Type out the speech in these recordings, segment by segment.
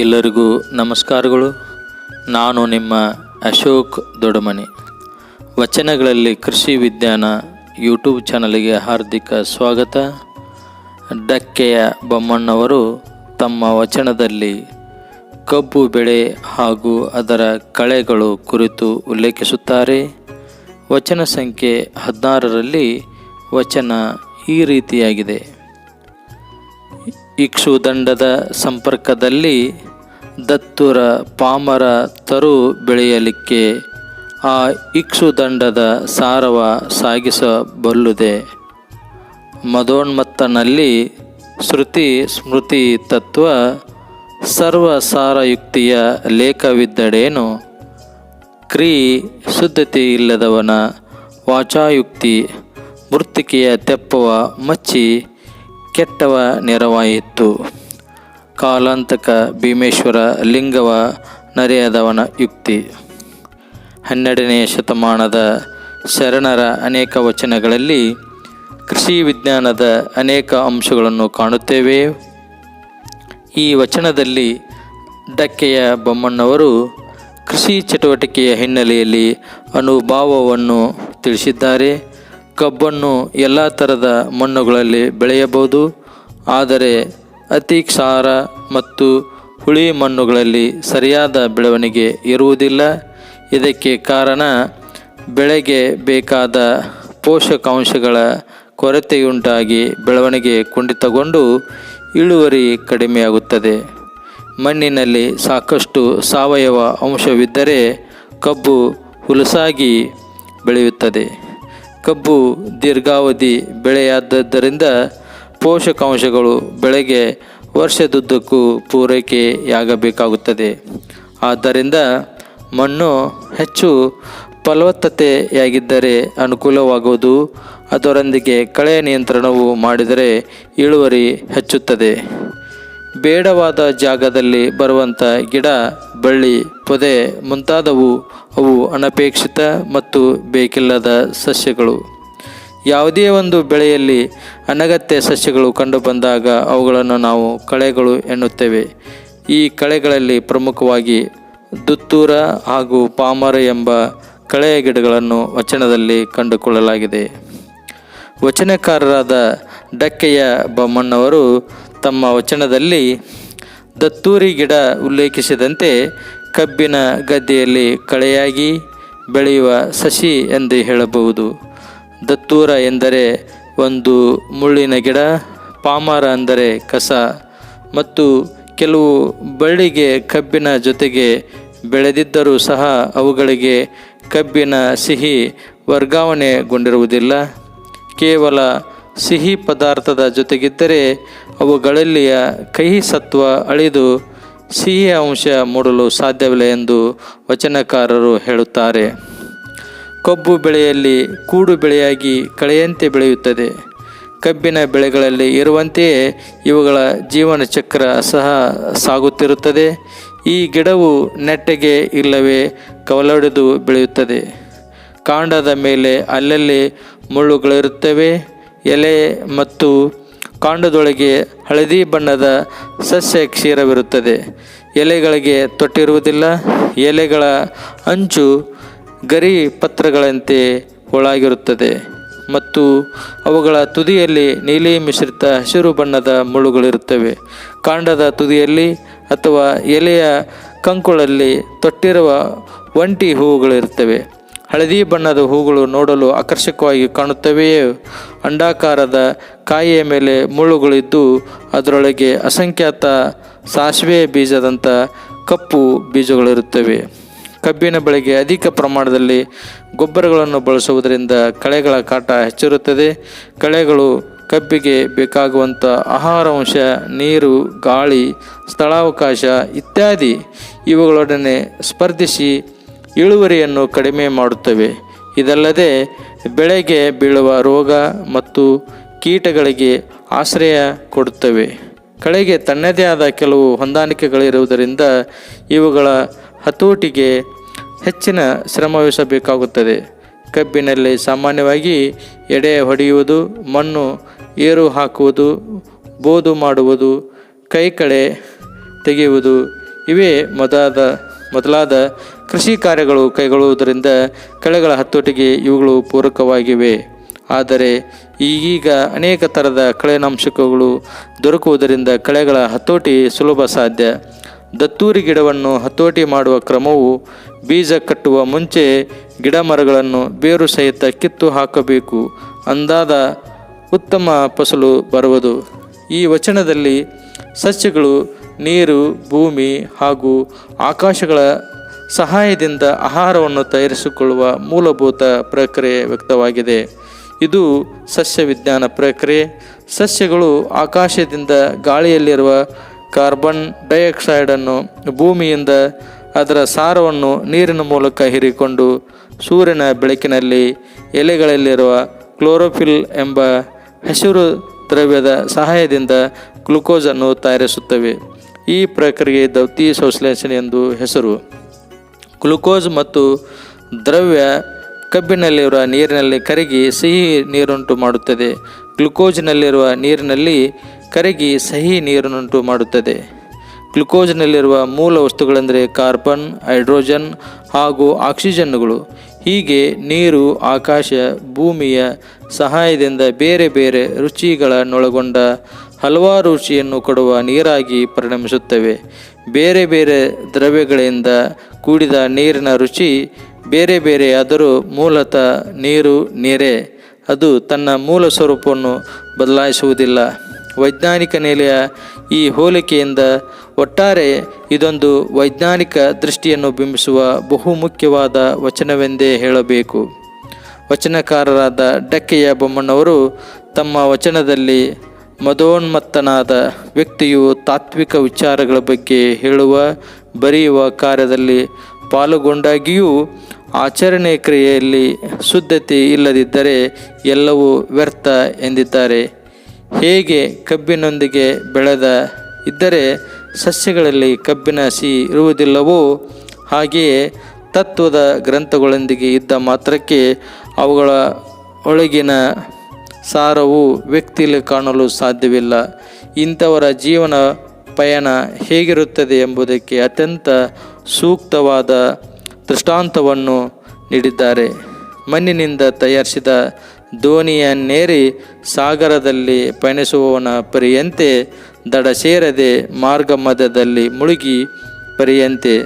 ಎಲ್ಲರಿಗೂ ನಮಸ್ಕಾರಗಳು. ನಾನು ನಿಮ್ಮ ಅಶೋಕ್ ದೊಡಮನಿ ವಚನಗಳಲ್ಲಿ ಕೃಷಿ ವಿಜ್ಞಾನ ಯೂಟ್ಯೂಬ್ ಚಾನಲ್ಗೆ ಹಾರ್ದಿಕ ಸ್ವಾಗತ. ಡಕ್ಕೆಯ ಬೊಮ್ಮಣ್ಣವರು ತಮ್ಮ ವಚನದಲ್ಲಿ ಕಬ್ಬು ಬೆಳೆ ಹಾಗೂ ಅದರ ಕಳೆಗಳು ಕುರಿತು ಉಲ್ಲೇಖಿಸುತ್ತಾರೆ. ವಚನ ಸಂಖ್ಯೆ ಹದಿನಾರರಲ್ಲಿ ವಚನ ಈ ರೀತಿಯಾಗಿದೆ. ಇಕ್ಷುದಂಡದ ಸಂಪರ್ಕದಲ್ಲಿ ದತ್ತುರ ಪಾಮರ ತರು ಬೆಳೆಯಲಿಕ್ಕೆ ಆ ಇಕ್ಷುದಂಡದ ಸಾರವ ಸಾಗಿಸಬಲ್ಲುದೆ. ಮದೋನ್ಮತ್ತನಲ್ಲಿ ಶ್ರುತಿ ಸ್ಮೃತಿ ತತ್ವ ಸರ್ವಸಾರಯುಕ್ತಿಯ ಲೇಖವಿದ್ದಡೇನು? ಕ್ರೀ ಶುದ್ಧತೆ ಇಲ್ಲದವನ ವಾಚಾಯುಕ್ತಿ ಮೃತ್ತಿಕೆಯ ತೆಪ್ಪವ ಮಚ್ಚಿ ಕೆಟ್ಟವ ನೆರವಾಯಿತು ಕಾಲಾಂತಕ ಭೀಮೇಶ್ವರ ಲಿಂಗವ ನರೆಯದವನ ಯುಕ್ತಿ. ಹನ್ನೆರಡನೆಯ ಶತಮಾನದ ಶರಣರ ಅನೇಕ ವಚನಗಳಲ್ಲಿ ಕೃಷಿ ವಿಜ್ಞಾನದ ಅನೇಕ ಅಂಶಗಳನ್ನು ಕಾಣುತ್ತೇವೆ. ಈ ವಚನದಲ್ಲಿ ಡಕ್ಕೆಯ ಬೊಮ್ಮಣ್ಣವರು ಕೃಷಿ ಚಟುವಟಿಕೆಯ ಹಿನ್ನೆಲೆಯಲ್ಲಿ ಅನುಭಾವವನ್ನು ತಿಳಿಸಿದ್ದಾರೆ. ಕಬ್ಬನ್ನು ಎಲ್ಲ ಥರದ ಮಣ್ಣುಗಳಲ್ಲಿ ಬೆಳೆಯಬಹುದು. ಆದರೆ ಅತಿ ಕ್ಷಾರ ಮತ್ತು ಹುಳಿ ಮಣ್ಣುಗಳಲ್ಲಿ ಸರಿಯಾದ ಬೆಳವಣಿಗೆ ಇರುವುದಿಲ್ಲ. ಇದಕ್ಕೆ ಕಾರಣ ಬೆಳೆಗೆ ಬೇಕಾದ ಪೋಷಕಾಂಶಗಳ ಕೊರತೆಯುಂಟಾಗಿ ಬೆಳವಣಿಗೆ ಕುಂಠಿತಗೊಂಡು ಇಳುವರಿ ಕಡಿಮೆಯಾಗುತ್ತದೆ. ಮಣ್ಣಿನಲ್ಲಿ ಸಾಕಷ್ಟು ಸಾವಯವ ಅಂಶವಿದ್ದರೆ ಕಬ್ಬು ಹುಲಸಾಗಿ ಬೆಳೆಯುತ್ತದೆ. ಕಬ್ಬು ದೀರ್ಘಾವಧಿ ಬೆಳೆಯಾದದ್ದರಿಂದ ಪೋಷಕಾಂಶಗಳು ಬೆಳೆಗೆ ವರ್ಷದುದ್ದಕ್ಕೂ ಪೂರೈಕೆಯಾಗಬೇಕಾಗುತ್ತದೆ. ಆದ್ದರಿಂದ ಮಣ್ಣು ಹೆಚ್ಚು ಫಲವತ್ತತೆಯಾಗಿದ್ದರೆ ಅನುಕೂಲವಾಗುವುದು. ಅದರೊಂದಿಗೆ ಕಳೆ ನಿಯಂತ್ರಣವು ಮಾಡಿದರೆ ಇಳುವರಿ ಹೆಚ್ಚುತ್ತದೆ. ಬೇಡವಾದ ಜಾಗದಲ್ಲಿ ಬರುವಂಥ ಗಿಡ, ಬಳ್ಳಿ ಪೊದೆ ಮುಂತಾದವು. ಅವು ಅನಪೇಕ್ಷಿತ ಮತ್ತು ಬೇಕಿಲ್ಲದ ಸಸ್ಯಗಳು. ಯಾವುದೇ ಒಂದು ಬೆಳೆಯಲ್ಲಿ ಅನಗತ್ಯ ಸಸ್ಯಗಳು ಕಂಡುಬಂದಾಗ ಅವುಗಳನ್ನು ನಾವು ಕಳೆಗಳು ಎನ್ನುತ್ತೇವೆ. ಈ ಕಳೆಗಳಲ್ಲಿ ಪ್ರಮುಖವಾಗಿ ದುತ್ತೂರ ಹಾಗೂ ಪಾಮರ ಎಂಬ ಕಳೆಯ ಗಿಡಗಳನ್ನು ವಚನದಲ್ಲಿ ಕಂಡುಕೊಳ್ಳಲಾಗಿದೆ. ವಚನಕಾರರಾದ ಡಕ್ಕೆಯ ಬೊಮ್ಮಣ್ಣವರು ತಮ್ಮ ವಚನದಲ್ಲಿ, ದತ್ತೂರಿ ಗಿಡ ಉಲ್ಲೇಖಿಸಿದಂತೆ ಕಬ್ಬಿನ ಗದ್ದೆಯಲ್ಲಿ ಕಳೆಯಾಗಿ ಬೆಳೆಯುವ ಸಸಿ ಎಂದು ಹೇಳಬಹುದು. ದತ್ತೂರ ಎಂದರೆ ಒಂದು ಮುಳ್ಳಿನ ಗಿಡ, ಪಾಮರ ಅಂದರೆ ಕಸ ಮತ್ತು ಕೆಲವು ಬಳ್ಳಿಗೆ ಕಬ್ಬಿನ ಜೊತೆಗೆ ಬೆಳೆದಿದ್ದರೂ ಸಹ ಅವುಗಳಿಗೆ ಕಬ್ಬಿನ ಸಿಹಿ ವರ್ಗಾವಣೆಗೊಂಡಿರುವುದಿಲ್ಲ. ಕೇವಲ ಸಿಹಿ ಪದಾರ್ಥದ ಜೊತೆಗಿದ್ದರೆ ಅವುಗಳಲ್ಲಿಯ ಕಹಿ ಸತ್ವ ಅಳಿದು ಸಿಹಿ ಅಂಶ ಮೂಡಲು ಸಾಧ್ಯವಿಲ್ಲ ಎಂದು ವಚನಕಾರರು ಹೇಳುತ್ತಾರೆ. ಕಬ್ಬು ಬೆಳೆಯಲ್ಲಿ ಕೂಡು ಬೆಳೆಯಾಗಿ ಕಳೆಯಂತೆ ಬೆಳೆಯುತ್ತದೆ. ಕಬ್ಬಿನ ಬೆಳೆಗಳಲ್ಲಿ ಇರುವಂತೆಯೇ ಇವುಗಳ ಜೀವನ ಚಕ್ರ ಸಹ ಸಾಗುತ್ತಿರುತ್ತದೆ. ಈ ಗಿಡವು ನೆಟ್ಟಗೆ ಇಲ್ಲವೇ ಕವಲೊಡೆದು ಬೆಳೆಯುತ್ತದೆ. ಕಾಂಡದ ಮೇಲೆ ಅಲ್ಲಲ್ಲಿ ಮುಳ್ಳುಗಳಿರುತ್ತವೆ. ಎಲೆ ಮತ್ತು ಕಾಂಡದೊಳಗೆ ಹಳದಿ ಬಣ್ಣದ ಸಸ್ಯ ಕ್ಷೀರವಿರುತ್ತದೆ. ಎಲೆಗಳಿಗೆ ತೊಟ್ಟಿರುವುದಿಲ್ಲ, ಎಲೆಗಳ ಅಂಚು ಗರಿ ಪತ್ರಗಳಂತೆ ಒಳಗಿರುತ್ತದೆ ಮತ್ತು ಅವುಗಳ ತುದಿಯಲ್ಲಿ ನೀಲಿ ಮಿಶ್ರಿತ ಹಸಿರು ಬಣ್ಣದ ಮುಳ್ಳುಗಳಿರುತ್ತವೆ. ಕಾಂಡದ ತುದಿಯಲ್ಲಿ ಅಥವಾ ಎಲೆಯ ಕಂಕುಳಲ್ಲಿ ತೊಟ್ಟಿರುವ ಒಂಟಿ ಹೂವುಗಳಿರುತ್ತವೆ. ಹಳದಿ ಬಣ್ಣದ ಹೂಗಳು ನೋಡಲು ಆಕರ್ಷಕವಾಗಿ ಕಾಣುತ್ತವೆಯೇ? ಅಂಡಾಕಾರದ ಕಾಯಿಯ ಮೇಲೆ ಮುಳ್ಳುಗಳಿದ್ದು ಅದರೊಳಗೆ ಅಸಂಖ್ಯಾತ ಸಾಸಿವೆ ಬೀಜದಂಥ ಕಪ್ಪು ಬೀಜಗಳಿರುತ್ತವೆ. ಕಬ್ಬಿನ ಬೆಳೆಗೆ ಅಧಿಕ ಪ್ರಮಾಣದಲ್ಲಿ ಗೊಬ್ಬರಗಳನ್ನು ಬಳಸುವುದರಿಂದ ಕಳೆಗಳ ಕಾಟ ಹೆಚ್ಚಿರುತ್ತದೆ. ಕಳೆಗಳು ಕಬ್ಬಿಗೆ ಬೇಕಾಗುವಂಥ ಆಹಾರಾಂಶ, ನೀರು, ಗಾಳಿ, ಸ್ಥಳಾವಕಾಶ ಇತ್ಯಾದಿ ಇವುಗಳೊಡನೆ ಸ್ಪರ್ಧಿಸಿ ಇಳುವರಿಯನ್ನು ಕಡಿಮೆ ಮಾಡುತ್ತವೆ. ಇದಲ್ಲದೆ ಬೆಳೆಗೆ ಬೀಳುವ ರೋಗ ಮತ್ತು ಕೀಟಗಳಿಗೆ ಆಶ್ರಯ ಕೊಡುತ್ತವೆ. ಕಳೆಗೆ ತನ್ನದೇ ಆದ ಕೆಲವು ಹೊಂದಾಣಿಕೆಗಳಿರುವುದರಿಂದ ಇವುಗಳ ಹತೋಟಿಗೆ ಹೆಚ್ಚಿನ ಶ್ರಮವಹಿಸಬೇಕಾಗುತ್ತದೆ ಕಬ್ಬಿನಲ್ಲಿ ಸಾಮಾನ್ಯವಾಗಿ ಎಡೆ ಹೊಡೆಯುವುದು, ಮಣ್ಣು ಏರು ಹಾಕುವುದು, ಬೋದು ಮಾಡುವುದು, ಕೈಕಳೆ ತೆಗೆಯುವುದು, ಇವೇ ಮೊದಲಾದ ಮೊದಲಾದ ಕೃಷಿ ಕಾರ್ಯಗಳು ಕೈಗೊಳ್ಳುವುದರಿಂದ ಕಳೆಗಳ ಹತೋಟಿಗೆ ಇವುಗಳು ಪೂರಕವಾಗಿವೆ. ಆದರೆ ಈಗೀಗ ಅನೇಕ ಥರದ ಕಳೆನಾಂಶಕಗಳು ದೊರಕುವುದರಿಂದ ಕಳೆಗಳ ಹತೋಟಿ ಸುಲಭ ಸಾಧ್ಯ. ದತ್ತೂರಿ ಗಿಡವನ್ನು ಹತೋಟಿ ಮಾಡುವ ಕ್ರಮವು ಬೀಜ ಕಟ್ಟುವ ಮುಂಚೆ ಗಿಡ ಮರಗಳನ್ನು ಬೇರು ಸಹಿತ ಕಿತ್ತು ಹಾಕಬೇಕು. ಅಂದಾದ ಉತ್ತಮ ಫಸಲು ಬರುವುದು. ಈ ವಚನದಲ್ಲಿ ಸಸ್ಯಗಳು ನೀರು, ಭೂಮಿ ಹಾಗೂ ಆಕಾಶಗಳ ಸಹಾಯದಿಂದ ಆಹಾರವನ್ನು ತಯಾರಿಸಿಕೊಳ್ಳುವ ಮೂಲಭೂತ ಪ್ರಕ್ರಿಯೆ ವ್ಯಕ್ತವಾಗಿದೆ. ಇದು ಸಸ್ಯ ವಿಜ್ಞಾನ ಪ್ರಕ್ರಿಯೆ. ಸಸ್ಯಗಳು ಆಕಾಶದಿಂದ ಗಾಳಿಯಲ್ಲಿರುವ ಕಾರ್ಬನ್ ಡೈಆಕ್ಸೈಡನ್ನು ಭೂಮಿಯಿಂದ ಅದರ ಸಾರವನ್ನು ನೀರಿನ ಮೂಲಕ ಹೀರಿಕೊಂಡು ಸೂರ್ಯನ ಬೆಳಕಿನಲ್ಲಿ ಎಲೆಗಳಲ್ಲಿರುವ ಕ್ಲೋರೋಫಿಲ್ ಎಂಬ ಹಸಿರು ದ್ರವ್ಯದ ಸಹಾಯದಿಂದ ಗ್ಲುಕೋಸನ್ನು ತಯಾರಿಸುತ್ತವೆ. ಈ ಪ್ರಕ್ರಿಯೆ ದೌತಿ ಸಂಶ್ಲೇಷಣೆ ಎಂದು ಹೆಸರು. ಗ್ಲುಕೋಸ್ ಮತ್ತು ದ್ರವ್ಯ ಕಬ್ಬಿನಲ್ಲಿರುವ ನೀರಿನಲ್ಲಿ ಕರಗಿ ಸಿಹಿ ನೀರುಂಟು ಮಾಡುತ್ತದೆ. ಗ್ಲುಕೋಜ್ನಲ್ಲಿರುವ ನೀರಿನಲ್ಲಿ ಕರಗಿ ಸಿಹಿ ನೀರನ್ನುಂಟು ಮಾಡುತ್ತದೆ. ಗ್ಲುಕೋಜ್ನಲ್ಲಿರುವ ಮೂಲ ವಸ್ತುಗಳೆಂದರೆ ಕಾರ್ಬನ್, ಹೈಡ್ರೋಜನ್ ಹಾಗೂ ಆಕ್ಸಿಜನ್ಗಳು ಹೀಗೆ ನೀರು ಆಕಾಶ, ಭೂಮಿಯ ಸಹಾಯದಿಂದ ಬೇರೆ ಬೇರೆ ರುಚಿಗಳನ್ನೊಳಗೊಂಡ ಹಲವಾರು ರುಚಿಯನ್ನು ಕೊಡುವ ನೀರಾಗಿ ಪರಿಣಮಿಸುತ್ತವೆ. ಬೇರೆ ಬೇರೆ ದ್ರವ್ಯಗಳಿಂದ ಕೂಡಿದ ನೀರಿನ ರುಚಿ ಬೇರೆ ಬೇರೆಯಾದರೂ ಮೂಲತಃ ನೀರು, ನೀರೇ. ಅದು ತನ್ನ ಮೂಲ ಸ್ವರೂಪವನ್ನು ಬದಲಾಯಿಸುವುದಿಲ್ಲ. ವೈಜ್ಞಾನಿಕ ನೆಲೆಯ ಈ ಹೋಲಿಕೆಯಿಂದ ಒಟ್ಟಾರೆ ಇದೊಂದು ವೈಜ್ಞಾನಿಕ ದೃಷ್ಟಿಯನ್ನು ಬಿಂಬಿಸುವ ಬಹುಮುಖ್ಯವಾದ ವಚನವೆಂದೇ ಹೇಳಬೇಕು. ವಚನಕಾರರಾದ ಡಕ್ಕೆಯ ಬೊಮ್ಮಣ್ಣವರು ತಮ್ಮ ವಚನದಲ್ಲಿ ಮದೋನ್ಮತ್ತನಾದ ವ್ಯಕ್ತಿಯು ತಾತ್ವಿಕ ವಿಚಾರಗಳ ಬಗ್ಗೆ ಹೇಳುವ ಬರೆಯುವ ಕಾರ್ಯದಲ್ಲಿ ಪಾಲುಗೊಂಡಾಗಿಯೂ ಆಚರಣೆ ಕ್ರಿಯೆಯಲ್ಲಿ ಶುದ್ಧತೆ ಇಲ್ಲದಿದ್ದರೆ ಎಲ್ಲವೂ ವ್ಯರ್ಥ ಎಂದಿದ್ದಾರೆ. ಹೇಗೆ ಕಬ್ಬಿನೊಂದಿಗೆ ಬೆಳೆದ ಇದ್ದರೆ ಸಸ್ಯಗಳಲ್ಲಿ ಕಬ್ಬಿನ ಸಿಹಿ ಇರುವುದಿಲ್ಲವೋ ಹಾಗೆಯೇ ತತ್ವದ ಗ್ರಂಥಗಳೊಂದಿಗೆ ಇದ್ದ ಮಾತ್ರಕ್ಕೆ ಅವುಗಳ ಒಳಗಿನ ಸಾರವು ವ್ಯಕ್ತಿಯಲ್ಲಿ ಕಾಣಲು ಸಾಧ್ಯವಿಲ್ಲ. ಇಂಥವರ ಜೀವನ ಪಯಣ ಹೇಗಿರುತ್ತದೆ ಎಂಬುದಕ್ಕೆ ಅತ್ಯಂತ ಸೂಕ್ತವಾದ ದೃಷ್ಟಾಂತವನ್ನು ನೀಡಿದ್ದಾರೆ. ಮಣ್ಣಿನಿಂದ ತಯಾರಿಸಿದ ದೋಣಿಯನ್ನೇರಿ ಸಾಗರದಲ್ಲಿ ಪಯಣಿಸುವವನ ಪರಿಯಂತೆ ದಡ ಸೇರದೆ ಮಾರ್ಗ ಮಧ್ಯದಲ್ಲಿ ಮುಳುಗಿ ಪರಿಯಂತೆ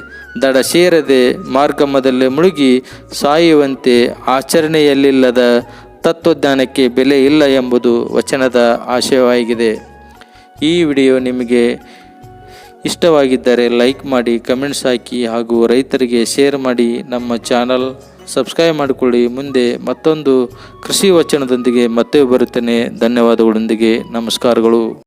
ದಡ ಸೇರದೆ ಮಾರ್ಗಮದಲ್ಲಿ ಮುಳುಗಿ ಸಾಯುವಂತೆ ಆಚರಣೆಯಲ್ಲಿಲ್ಲದ ತತ್ವಜ್ಞಾನಕ್ಕೆ ಬೆಲೆ ಇಲ್ಲ ಎಂಬುದು ವಚನದ ಆಶಯವಾಗಿದೆ. ಈ ವಿಡಿಯೋ ನಿಮಗೆ ಇಷ್ಟವಾಗಿದ್ದರೆ ಲೈಕ್ ಮಾಡಿ, ಕಮೆಂಟ್ಸ್ ಹಾಕಿ ಹಾಗೂ ರೈತರಿಗೆ ಶೇರ್ ಮಾಡಿ. ನಮ್ಮ ಚಾನಲ್ ಸಬ್ಸ್ಕ್ರೈಬ್ ಮಾಡಿಕೊಳ್ಳಿ. ಮುಂದೆ ಮತ್ತೊಂದು ಕೃಷಿ ವಚನದೊಂದಿಗೆ ಮತ್ತೆ ಬರುತ್ತೇನೆ. ಧನ್ಯವಾದಗಳೊಂದಿಗೆ. ನಮಸ್ಕಾರಗಳು.